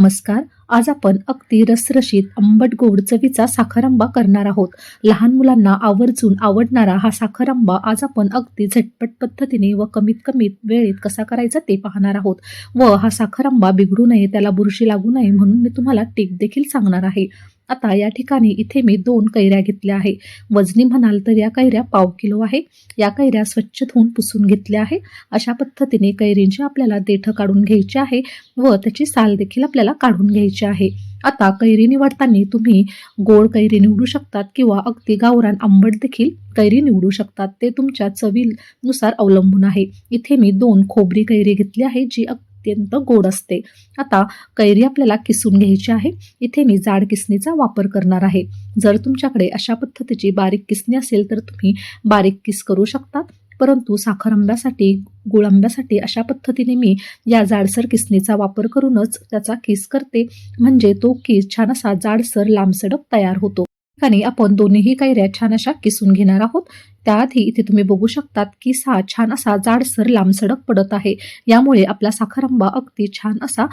नमस्कार. आज आपण अगदी रसरशीत आंबट गोड चवीचा साखरांबा करणार आहोत. लहान मुलांना आवर्जून आवडणारा हा साखरांबा आज आपण अगदी झटपट पद्धतीने व कमीत कमीत वेळेत कसा करायचा ते पाहणार आहोत. व हा साखरांबा बिघडू नये त्याला बुरशी लागू नये म्हणून मी तुम्हाला टिप देखील सांगणार आहे. आता या ठिकाणी इथे मी दोन कैऱ्या घेतल्या आहे. वजनी म्हणाल तर या कैऱ्या पाव किलो आहे. या कैऱ्या स्वच्छ धुवून पुसून घेतल्या आहे. अशा पद्धतीने कैरींची आपल्याला देठं काढून घ्यायची आहे व त्याची साल देखील आपल्याला काढून घ्यायची आहे. आता कैरी निवडताना तुम्ही गोड कैरी निवडू शकतात किंवा अगदी गावरान आंबट देखील कैरी निवडू शकतात. ते तुमच्या चवीनुसार अवलंबून आहे. इथे मी दोन खोबरी कैरी घेतली आहे जी अत्यंत गोड असते. आता कैरी आपल्याला किसून घ्यायची आहे. इथे मी जाड किसणीचा वापर करणार आहे. जर तुमच्याकडे अशा पद्धतीची बारीक किसणी असेल तर तुम्ही बारीक किस करू शकता. परंतु साखर आंब्यासाठी गुळ आंब्यासाठी अशा पद्धतीने मी या जाडसर किसणीचा वापर करूनच त्याचा किस करते. म्हणजे तो किस छान असा जाडसर लांबसडक तयार होतो. ठिकाणी आपण दोन्हीही कैऱ्या छान अशा किसून घेणार आहोत. त्याआधी इथे तुम्ही बघू शकतात की सा छान असा जाडसर लांबसडक पडत आहे. यामुळे आपला साखरांबा अगदी छान असा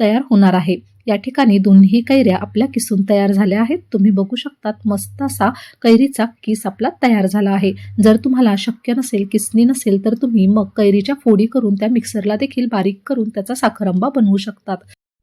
तयार होणार आहे. या ठिकाणी दोन्ही कैऱ्या आपल्या किसून तयार झाल्या आहेत. तुम्ही बघू शकतात मस्त असा कैरीचा किस आपला तयार झाला आहे. जर तुम्हाला शक्य नसेल किसनी नसेल तर तुम्ही मग कैरीच्या फोडी करून त्या मिक्सरला देखील बारीक करून त्याचा साखरांबा बनवू शकतात.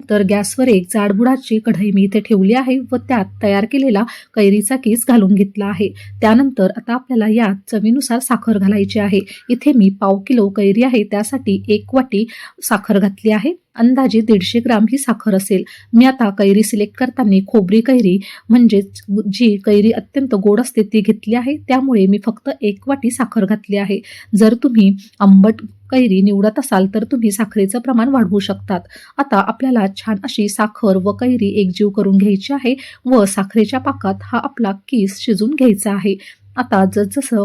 तर गॅसवर एक जाडबुडाची कढई मी इथे ठेवली आहे व त्यात तयार केलेला कैरीचा केस घालून घेतला आहे. त्यानंतर आता आपल्याला यात चवीनुसार साखर घालायची आहे. इथे मी पाव किलो कैरी आहे त्यासाठी एक वाटी साखर घातली आहे. अंदाजे दीडशे ग्राम ही साखर असेल. मी आता कैरी सिलेक्ट करताना खोबरी कैरी म्हणजेच जी कैरी अत्यंत गोड असते ती घेतली आहे. त्यामुळे मी फक्त एक वाटी साखर घातली आहे. जर तुम्ही आंबट कैरी निवडत असाल तर तुम्ही साखरेचं प्रमाण वाढवू शकतात. आता आपल्याला छान अशी साखर व कैरी एकजीव करून घ्यायची आहे व साखरेच्या पाकात हा आपला किस शिजून घ्यायचा आहे. आता जसजसं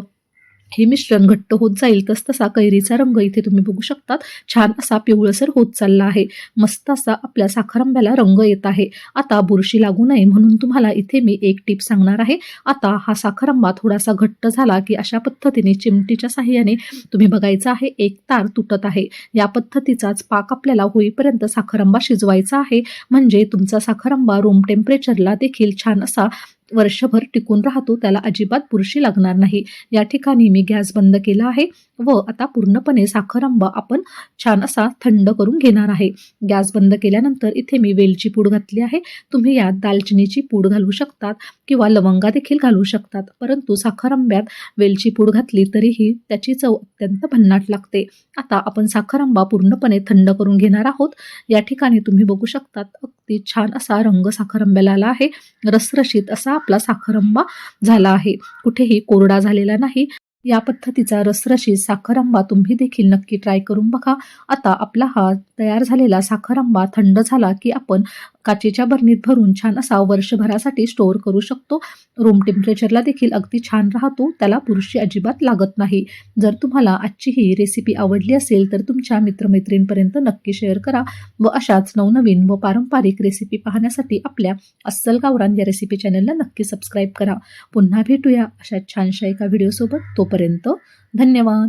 हे मिश्रण घट्ट होत जाईल. तस तसा कैरीचा रंग इथे तुम्ही बघू शकतात. छान असा पिवळसर होत चालला आहे. मस्त असा आपल्या साखरांब्याला रंग येत आहे. आता बुरशी लागू नये म्हणून तुम्हाला इथे मी एक टिप सांगणार आहे. आता हा साखरांबा थोडासा घट्ट झाला की अशा पद्धतीने चिमटीच्या साह्याने तुम्ही बघायचा आहे. एक तार तुटत आहे. या पद्धतीचाच पाक आपल्याला होईपर्यंत साखरांबा शिजवायचा आहे. म्हणजे तुमचा साखरांबा रूम टेम्परेचरला देखील छान असा वर्षभर टिकून राहतो त्याला अजिबात बुरशी लागणार नाही. या ठिकाणी मी गॅस बंद केला आहे व आता पूर्णपणे साखर आंबा आपण छान असा थंड करून घेणार आहे. गॅस बंद केल्यानंतर इथे मी वेलची पूड घातली आहे. तुम्ही यात दालचिनीची पूड घालू शकतात किंवा लवंगा देखील घालू शकतात. परंतु साखर आंब्यात वेलची पूड घातली तरीही त्याची चव अत्यंत भन्नाट लागते. आता आपण साखर आंबा पूर्णपणे थंड करून घेणार आहोत. या ठिकाणी तुम्ही बघू शकतात अगदी छान असा रंग साखर आंब्याला आला आहे. रसरशीत असा आपला साखरंबा झाला आहे. कुठेही कोरडा झालेला नाही. या पद्धतीचा रसरशीत साखरांबा तुम्ही देखील नक्की ट्राय करून बघा. आता आपला हा तयार झालेला साखरांबा थंड झाला की आपण काचेच्या बरणीत भरून छान असा वर्षभरासाठी स्टोअर करू शकतो. रूम टेम्परेचरला देखील अगदी छान राहतो. त्याला बुरशी अजिबात लागत नाही. जर तुम्हाला आजची ही रेसिपी आवडली असेल तर तुमच्या मित्रमैत्रीणपर्यंत नक्की शेअर करा व अशाच नवनवीन व पारंपरिक रेसिपी पाहण्यासाठी आपल्या अस्सल गावरान या रेसिपी चॅनलला नक्की सबस्क्राईब करा. पुन्हा भेटूया अशा छानशा एका व्हिडिओसोबत तोपर्यंत धन्यवाद.